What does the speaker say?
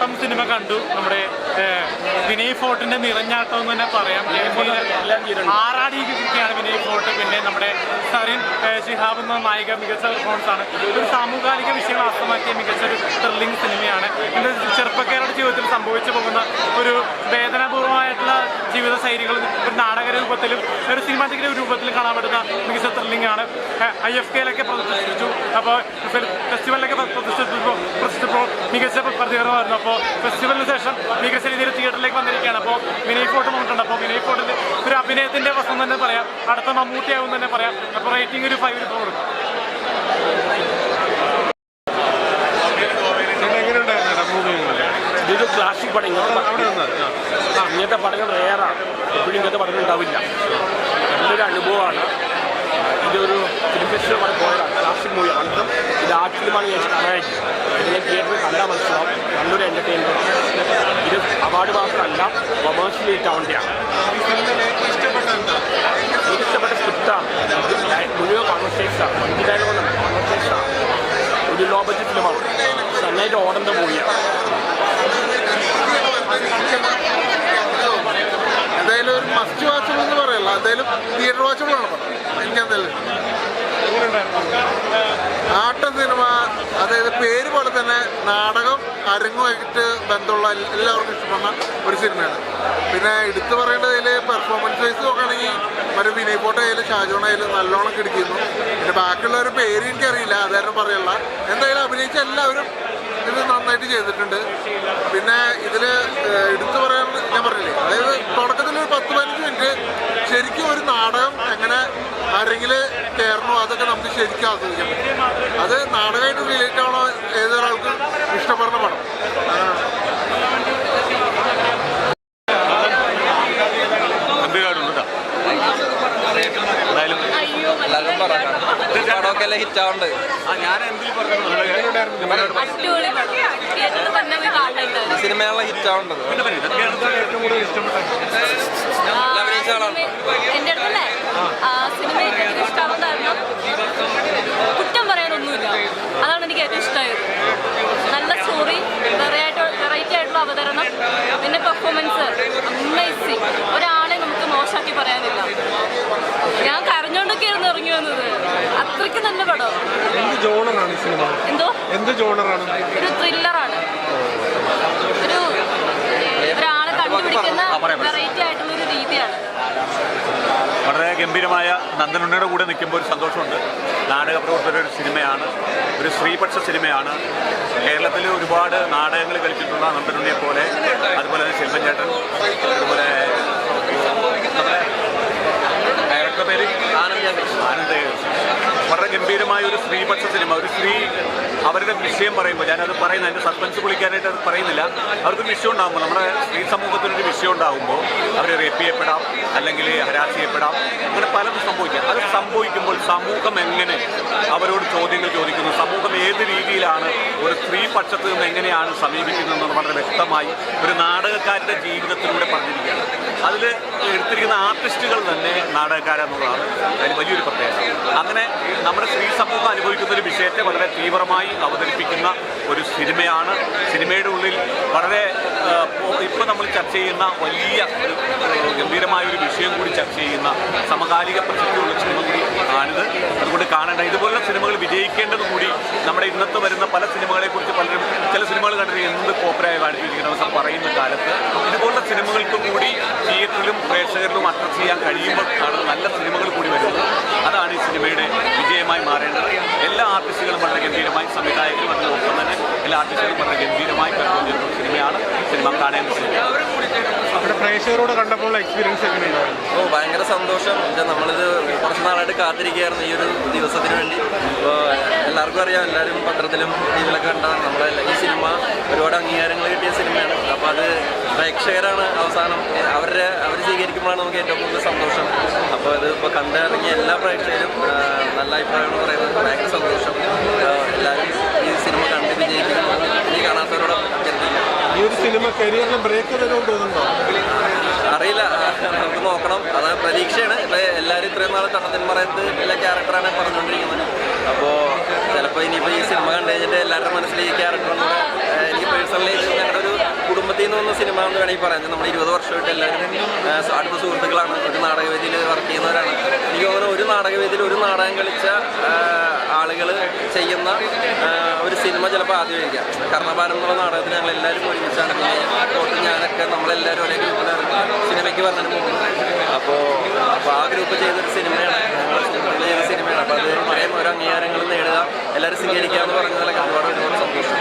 ആട്ടം സിനിമ കണ്ടു നമ്മുടെ വിനയ് ഫോർട്ടിന്റെ നിറഞ്ഞാട്ടം എന്ന് തന്നെ പറയാം ആറാടിയിരിക്കുകയാണ് വിനയ് ഫോർട്ട് പിന്നെ നമ്മുടെ സരിൻ ഷിഹാബ് എന്ന നായിക മികച്ച പെർഫോമൻസ് ആണ് ഒരു സാമൂഹിക വിഷയങ്ങൾ അർത്ഥമാക്കിയ മികച്ച ഒരു ത്രില്ലിംഗ് സിനിമയാണ് എന്റെ ചെറുപ്പക്കാരുടെ ജീവിതത്തിൽ സംഭവിച്ചു പോകുന്ന ഒരു വേദനാപൂർവമായിട്ടുള്ള ജീവിത ശൈലികളും ഒരു നാടക രൂപത്തിലും ഒരു സിനിമാറ്റിക് രൂപത്തിലും കാണാൻ പറ്റുന്ന മികച്ച ത്രില്ലിംഗ് ആണ് ഐ എഫ് കെയിലൊക്കെ പ്രദർശിപ്പിച്ചു അപ്പോൾ ഫെസ്റ്റിവലിലൊക്കെ പ്രദർശിപ്പിച്ചപ്പോൾ മികച്ച പ്രതികരണമായിരുന്നു അപ്പോൾ ഫെസ്റ്റിവലിന് ശേഷം മികച്ച രീതിയിൽ തിയേറ്ററിലേക്ക് വന്നിരിക്കുകയാണ്. അപ്പോൾ വിനയ് ഫോർട്ട് വന്നിട്ടുണ്ട്. അപ്പോൾ വിനയ് ഫോർട്ടിന്റെ ഒരു അഭിനയത്തിന്റെ വസം തന്നെ പറയാം. അടുത്ത മമ്മൂട്ടിയാവും തന്നെ പറയാം. അപ്പോൾ റേറ്റിംഗ് ഒരു ഫൈവ് കൊടുക്കും എങ്ങനെയുണ്ടായിരുന്നു മൂവി ഇതൊരു ക്ലാസിക് പടം. അവിടെ നിന്ന് ആ, ഇങ്ങനത്തെ പടങ്ങൾ റേറാണ് എപ്പോഴും ഇങ്ങനത്തെ പടങ്ങൾ ഉണ്ടാവില്ല. നല്ലൊരു അനുഭവമാണ്. ഇതൊരു ഫിലിം ഫെസ്റ്റിവൽ പടം പോയതാണ്. ക്ലാസിക് മൂവി അന്തം ഇത് ആറ്റിലുമാണ് ഞാൻ കാണാൻ ഇതിനെ തിയേറ്ററിൽ കണ്ടാൽ മനസ്സിലാവും. നല്ലൊരു എന്റർടൈൻമെന്റ് ഇത് അവാർഡ് മാത്രമല്ല കൊമേഴ്ഷ്യലി ടൗണിന്റെയാണ് ഇഷ്ടപ്പെട്ട സ്ക്രിപ്റ്റാണ് മുഴുവൻ കോൺവെർസേഷനാണ് വണ്ടി ഡയലോഗാണ് കോൺവെർസേഷനാണ് ഒരു ലോ ബഡ്ജറ്റ് ഫിലിമാണ് നന്നായിട്ട് ഓടേണ്ട മൂവിയാണ് എന്തായാലും ഒരു മസ്റ്റ് വാച്ചബിൾ എന്ന് പറയല്ല എന്തായാലും തിയേറ്റർ വാച്ചബിൾ ആണ് പടം. എനിക്കെന്തായാലും ആട്ട സിനിമ അതായത് പേര് പോലെ തന്നെ നാടകം അരങ്ങുമായിട്ട് ബന്ധമുള്ള എല്ലാവർക്കും ഇഷ്ടപ്പെടുന്ന ഒരു സിനിമയാണ്. പിന്നെ എടുത്തു പറയേണ്ടതിൽ പെർഫോമൻസ് വൈസ് നോക്കുകയാണെങ്കിൽ മറ്റേ വിനയ് ഫോട്ടോ ആയാലും ഷാജോൺ ആയാലും നല്ലോണം കിടക്കുന്നു. പിന്നെ ബാക്കിയുള്ളവരുടെ പേര് എനിക്കറിയില്ല അതാരും പറയല്ല. എന്തായാലും അഭിനയിച്ച എല്ലാവരും ഇത് നന്നായിട്ട് ചെയ്തിട്ടുണ്ട്. പിന്നെ ഇതിൽ എടുത്തു പറയാൻ ഞാൻ പറഞ്ഞില്ലേ? അതായത് തുടക്കത്തിൽ ഒരു പത്ത് പതിനഞ്ച് മിനിറ്റ് ശരിക്കും ഒരു നാടകം എങ്ങനെ ആരെങ്കിലും കയറണോ അതൊക്കെ നമുക്ക് ശരിക്കും ആസ്വദിക്കാം. അത് നാടകമായിട്ട് റിലേറ്റ് ആവണോ ഏതൊരാൾക്കും ഇഷ്ടപ്പെടുന്ന പടം അങ്ങനെയാണ് എല്ലാവരും പറയാം പടമൊക്കെ ഹിറ്റ് ആവുന്നുണ്ട് സിനിമയുള്ള ഹിറ്റ് അടുത്തല്ലേ? സിനിമ ഏറ്റവും ഇഷ്ടമാവുന്ന കാരണം കുറ്റം പറയാനൊന്നുമില്ല അതാണ് എനിക്ക് ഏറ്റവും ഇഷ്ടമായത് നല്ല സ്റ്റോറി വെറൈറ്റി വെറൈറ്റി ആയിട്ടുള്ള അവതരണം പിന്നെ പെർഫോമൻസ് അമേസിങ് ഒരാളെ നമുക്ക് മോശമാക്കി പറയാനില്ല ഞാൻ കരഞ്ഞോണ്ടൊക്കെയായിരുന്നു ഇറങ്ങി വന്നത് അത്രയ്ക്ക് നല്ല പടം എന്ത് ജോണറാണ് ഈ സിനിമ എന്തോ എന്ത് ജോണറാണ് ഒരു ത്രില്ലറാണ് ഒരു ഒരാളെ കണ്ടുപിടിക്കുന്ന വെറൈറ്റി ആയിട്ടുള്ള ഒരു രീതിയാണ്. വളരെ ഗംഭീരമായ നന്ദനുണ്ണിയുടെ കൂടെ നിൽക്കുമ്പോൾ ഒരു സന്തോഷമുണ്ട്. നാടക പ്രവർത്തകരുടെ ഒരു സിനിമയാണ്. ഒരു സ്ത്രീപക്ഷ സിനിമയാണ്. കേരളത്തിൽ ഒരുപാട് നാടകങ്ങൾ കളിച്ചിട്ടുള്ള നന്ദനുണ്ണിയെ പോലെ അതുപോലെ തന്നെ ശില്പഞ്ചേട്ടൻ അതുപോലെ ഡയറക്ടർ പേര് ആനന്ദ് ആനന്ദ് വളരെ ഗംഭീരമായ ഒരു സ്ത്രീപക്ഷ സിനിമ ഒരു സ്ത്രീ അവരുടെ വിഷയം പറയുമ്പോൾ ഞാനത് പറയുന്നത് അതിന്റെ സസ്പെൻസ് പൊളിക്കാനായിട്ട് അത് പറയുന്നില്ല. അവർക്ക് വിഷയം ഉണ്ടാകുമ്പോൾ നമ്മുടെ സ്ത്രീ സമൂഹത്തിനൊരു വിഷയം ഉണ്ടാകുമ്പോൾ അവർ റേപ്പ് ചെയ്യപ്പെടാം അല്ലെങ്കിൽ ഹരാസ് ചെയ്യപ്പെടാം അങ്ങനെ പലതും സംഭവിക്കാം. അത് സംഭവിക്കുമ്പോൾ സമൂഹം എങ്ങനെ അവരോട് ചോദ്യങ്ങൾ ചോദിക്കുന്നു ഏത് രീതിയിലാണ് ഒരു സ്ത്രീ പക്ഷത്ത് നിന്ന് എങ്ങനെയാണ് സമീപിക്കുന്നതെന്ന് വളരെ വ്യക്തമായി ഒരു നാടകക്കാരുടെ ജീവിതത്തിലൂടെ പറഞ്ഞിരിക്കുകയാണ്. അതിൽ എടുത്തിരിക്കുന്ന ആർട്ടിസ്റ്റുകൾ തന്നെ നാടകക്കാരെന്നുള്ളതാണ് അതിന് വലിയൊരു പ്രത്യേകത. അങ്ങനെ നമ്മുടെ സ്ത്രീ സമൂഹം അനുഭവിക്കുന്ന ഒരു വിഷയത്തെ വളരെ തീവ്രമായി അവതരിപ്പിക്കുന്ന ഒരു സിനിമയാണ്. സിനിമയുടെ ഉള്ളിൽ വളരെ ഇപ്പോൾ നമ്മൾ ചർച്ച ചെയ്യുന്ന വലിയ ഗംഭീരമായ ഒരു വിഷയം കൂടി ചർച്ച ചെയ്യുന്ന സമകാലിക പ്രസക്തിയുള്ള സിനിമ കൂടി ആണിത്. അതുകൊണ്ട് കാണേണ്ട. ഇതുപോലുള്ള സിനിമകൾ വിജയിക്കേണ്ടത് കൂടി നമ്മുടെ ഇന്നത്തെ വരുന്ന പല സിനിമകളെ കുറിച്ച് പലരും ചില സിനിമകൾ കണ്ടിട്ട് എന്ത് കോപ്പരായ കാണിച്ചിരിക്കുന്നത് പറയുന്ന കാലത്ത് ഇതുപോലുള്ള സിനിമകൾക്ക് കൂടി തിയേറ്ററിലും പ്രേക്ഷകരിലും അട്രസ് ചെയ്യാൻ കഴിയുമ്പോൾ ആണ് നല്ല സിനിമകൾ കൂടി വരുന്നത്. അതാണ് ഈ സിനിമയുടെ വിജയമായി മാറേണ്ടത്. എല്ലാ ആർട്ടിസ്റ്റുകളും വളരെ ഗംഭീരമായി സംവിധായകരും അതിനൊപ്പം തന്നെ എല്ലാ ആർട്ടിസ്റ്റുകളും വളരെ ഗംഭീരമായി ഒരു സിനിമയാണ് സിനിമ കാണേണ്ട പ്രേക്ഷകരോട് കണ്ടപ്പോൾ എക്സ്പീരിയൻസ് എങ്ങനെയുണ്ടായിരുന്നു? ഓ ഭയങ്കര സന്തോഷം. എന്നുവെച്ചാൽ നമ്മളിത് കുറച്ച് നാളായിട്ട് കാത്തിരിക്കുകയായിരുന്നു ഈ ഒരു ദിവസത്തിന് വേണ്ടി. അപ്പോൾ എല്ലാവർക്കും അറിയാം എല്ലാവരും പത്രത്തിലും ടി കണ്ടതാണ് നമ്മളെ ഈ സിനിമ ഒരുപാട് അംഗീകാരങ്ങൾ കിട്ടിയ സിനിമയാണ്. അപ്പോൾ അത് പ്രേക്ഷകരാണ് അവസാനം അവരുടെ അവർ സ്വീകരിക്കുമ്പോഴാണ് നമുക്ക് ഏറ്റവും കൂടുതൽ സന്തോഷം. അപ്പോൾ ഇത് ഇപ്പോൾ കണ്ടിറങ്ങിയ എല്ലാ പ്രേക്ഷകരും നല്ല അഭിപ്രായമാണ് പറയുന്നത്. ഭയങ്കര സന്തോഷം ആ, എല്ലാവരും ഈ സിനിമ കണ്ട് വിജയിപ്പിക്കണം ഇനി കാണാത്തവരോട് അഭ്യർത്ഥിക്കാം ഈ ഒരു സിനിമ കരിയറിന് ബ്രേക്ക് തരുമെന്ന് അറിയില്ല. നമുക്ക് നോക്കണം. അത് പ്രതീക്ഷയാണ്. ഇപ്പൊ എല്ലാവരും ഇത്രയും നാൾ തട്ടത്തിന്മറയത്ത് എല്ലാ ക്യാരക്ടറാണ് പറഞ്ഞുകൊണ്ടിരിക്കുന്നത്. അപ്പോ ചിലപ്പോൾ ഇനിയിപ്പോൾ ഈ സിനിമ കണ്ടു കഴിഞ്ഞിട്ട് എല്ലാവരുടെ മനസ്സിൽ ഈ ക്യാരക്ടറും കൂടെ എനിക്ക് പേഴ്സണലി ഞങ്ങളുടെ ഒരു സിനിമ എന്ന് വേണമെങ്കിൽ പറയാം. നമ്മൾ ഇരുപത് വർഷമായിട്ട് എല്ലാവരും അടുത്ത സുഹൃത്തുക്കളാണ്. ഒരു നാടകവേദിയിൽ വർക്ക് ചെയ്യുന്നവരാണ്. എനിക്ക് തോന്നുന്നു ഒരു നാടകവേദിയിൽ ഒരു നാടകം കളിച്ച ആളുകൾ ചെയ്യുന്ന ഒരു സിനിമ ചിലപ്പോൾ ആദ്യമായിരിക്കാം കർണഭാരം എന്നുള്ള നാടകത്തിന് ഞങ്ങൾ എല്ലാവരും ഒരുമിച്ചാണ് കോട്ടും ഞാനൊക്കെ നമ്മളെല്ലാവരും ഒരേ ഗ്രൂപ്പിലാണ് സിനിമയ്ക്ക് വന്നതിന് മുമ്പ് അപ്പോൾ അപ്പോൾ ആ ഗ്രൂപ്പ് ചെയ്തൊരു സിനിമയാണ്. ഞങ്ങൾ ചെയ്ത സിനിമയാണ്. അപ്പോൾ അത് ഇത്രയും ഓരോ അംഗീകാരങ്ങൾ നേടുക എല്ലാവരും സ്വീകരിക്കുക എന്ന് പറഞ്ഞതിലൊക്കെ ഒരുപാട് ഒരുപാട് സന്തോഷം.